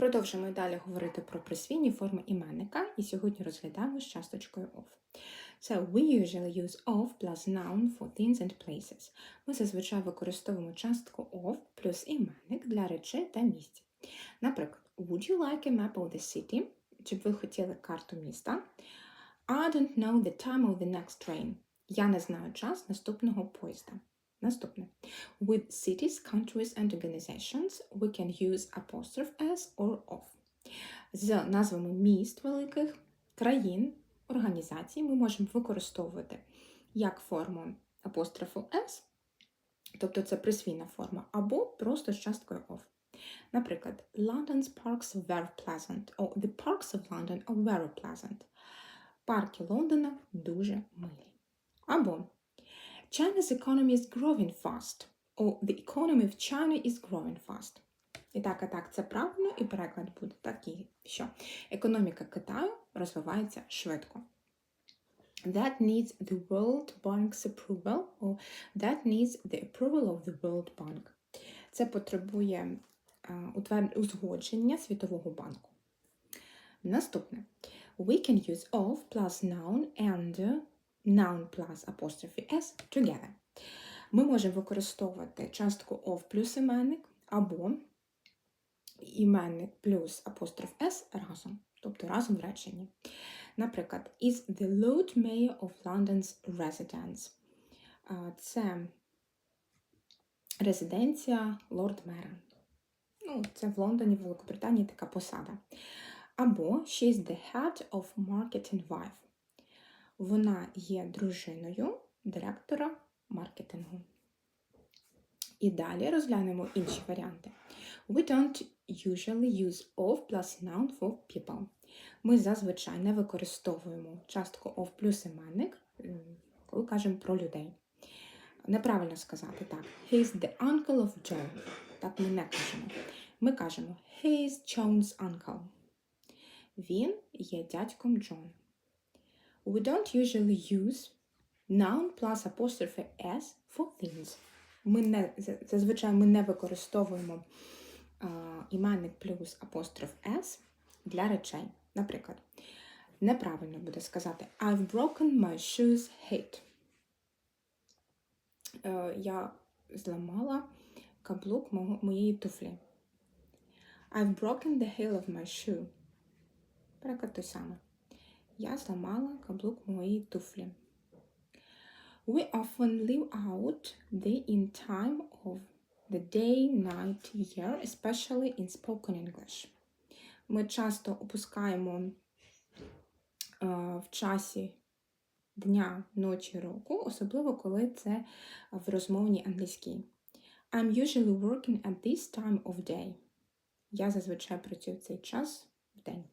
Продовжуємо далі говорити про присвійні форми іменника, і сьогодні розглядаємо з часточкою of. So we usually use of plus noun for things and places. Ми зазвичай використовуємо частку of плюс іменник для речей та місць. Наприклад, would you like a map of the city? Чи б ви хотіли карту міста? I don't know the time of the next train. Я не знаю час наступного поїзда. Наступне. With cities, countries and organizations we can use apostrophe s or of. З назвами міст великих, країн, організацій ми можемо використовувати як форму апострофу s, тобто це присвійна форма, або просто з часткою of. Наприклад, London's parks very pleasant, or the parks of London are very pleasant. Парки Лондона дуже милі. Або China's economy is growing fast. Or the economy of China is growing fast. І так, і так, це правильно, і переклад буде такий, що економіка Китаю розвивається швидко. That needs the World Bank's approval, or that needs the approval of the World Bank. Це потребує а, утвер- узгодження Світового банку. Наступне. We can use of plus noun and uh, noun plus apostrophe s together. Ми можемо використовувати частку of плюс іменник або іменник плюс апостроф s разом, тобто разом в реченні. Наприклад, is the Lord Mayor of London's residence. Це резиденція лорд-мера. Ну, це в Лондоні, в Великобританії така посада. Або she's the head of marketing wife. Вона є дружиною директора маркетингу. І далі розглянемо інші варіанти. We don't usually use of plus noun for people. Ми зазвичай не використовуємо частку of плюс іменник, коли кажемо про людей. Неправильно сказати так. He is the uncle of John. Так ми не кажемо. Ми кажемо He is John's uncle. Він є дядьком Джона. We don't usually use noun plus apostrophe s for things. Ми не, зазвичай ми не використовуємо а, іменник плюс апостроф s для речей. Наприклад, неправильно буде сказати I've broken my shoes hate. Е, я зламала каблук моєї туфлі. I've broken the heel of my shoe. Переклад той самий. Я зламала каблук моєї туфлі. We often leave out the in time of the day, night, year, especially in spoken English. Ми часто опускаємо е, в часі дня, ночі, року, особливо коли це в розмовній англійській. I'm usually working at this time of day. Я зазвичай працюю в цей час в день.